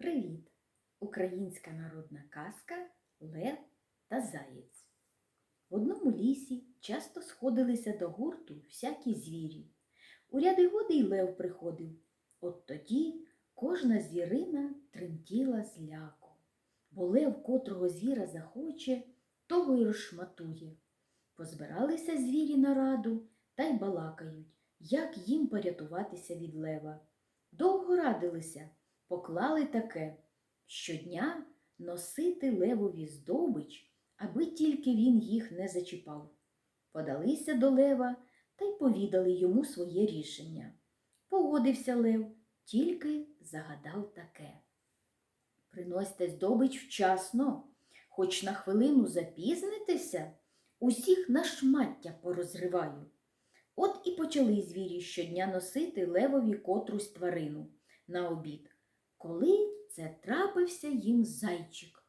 Привіт! Українська народна казка Лев та Заєць. В одному лісі часто сходилися до гурту всякі звірі. У ряди годи й лев приходив. От тоді кожна звірина тремтіла з. Бо лев, котрого звіра захоче, того й розшматує. Позбиралися звірі на раду та й балакають, як їм порятуватися від лева. Довго радилися, поклали таке щодня носити левові здобич, аби тільки він їх не зачіпав. Подалися до лева та й повідали йому своє рішення. Погодився лев, тільки загадав таке. Приносьте здобич вчасно, хоч на хвилину запізнитеся, усіх на шмаття порозриваю. От і почали звірі щодня носити левові котрусь тварину на обід. Коли це трапився їм зайчик.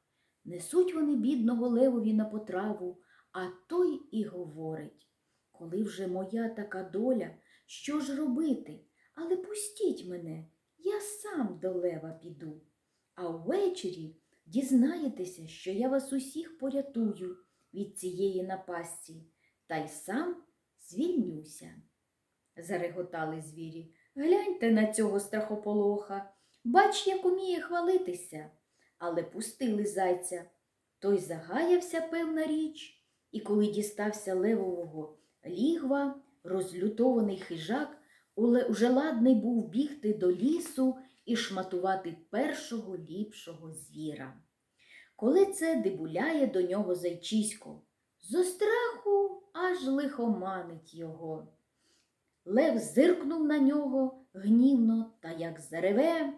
Несуть вони бідного левові на потраву, а той і говорить коли вже моя така доля, що ж робити? Але пустіть мене, я сам до лева піду. А ввечері дізнаєтеся, що я вас усіх порятую від цієї напасті, та й сам звільнюся. Зареготали звірі. Гляньте на цього страхополоха. Бач, як уміє хвалитися. Але пустили зайця. Той загаявся, певна річ, і коли дістався левового лігва, розлютований хижак уже ладний був бігти до лісу і шматувати першого ліпшого звіра. Коли це дебуляє до нього зайчисько, зо страху аж лихоманить його. Лев зиркнув на нього гнівно та як зареве.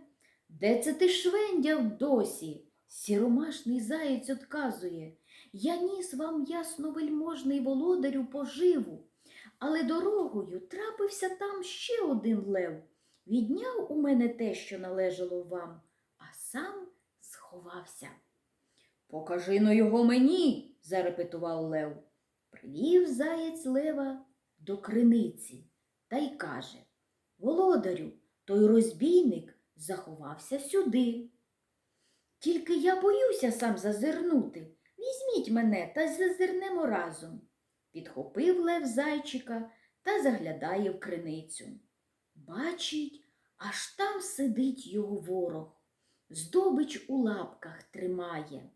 Де це ти швендяв досі? Сіромашний заєць отказує. Я ніс вам ясно вельможний володарю поживу, але дорогою трапився там ще один лев. Відняв у мене те, що належало вам, а сам сховався. Покажи но його мені, зарепетував лев. Привів заєць лева до криниці та й каже Володарю, той розбійник заховався сюди. Тільки я боюся сам зазирнути. Візьміть мене та зазирнемо разом. Підхопив лев зайчика та заглядає в криницю. Бачить, аж там сидить його ворог, здобич у лапках тримає.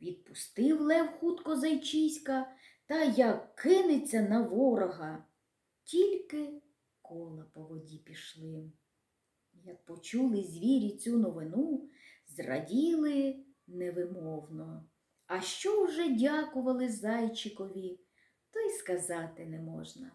Відпустив лев хутко зайчиська та як кинеться на ворога. Тільки кола по воді пішли. Як почули звірі цю новину, зраділи невимовно. А що вже дякували зайчикові, то й сказати не можна.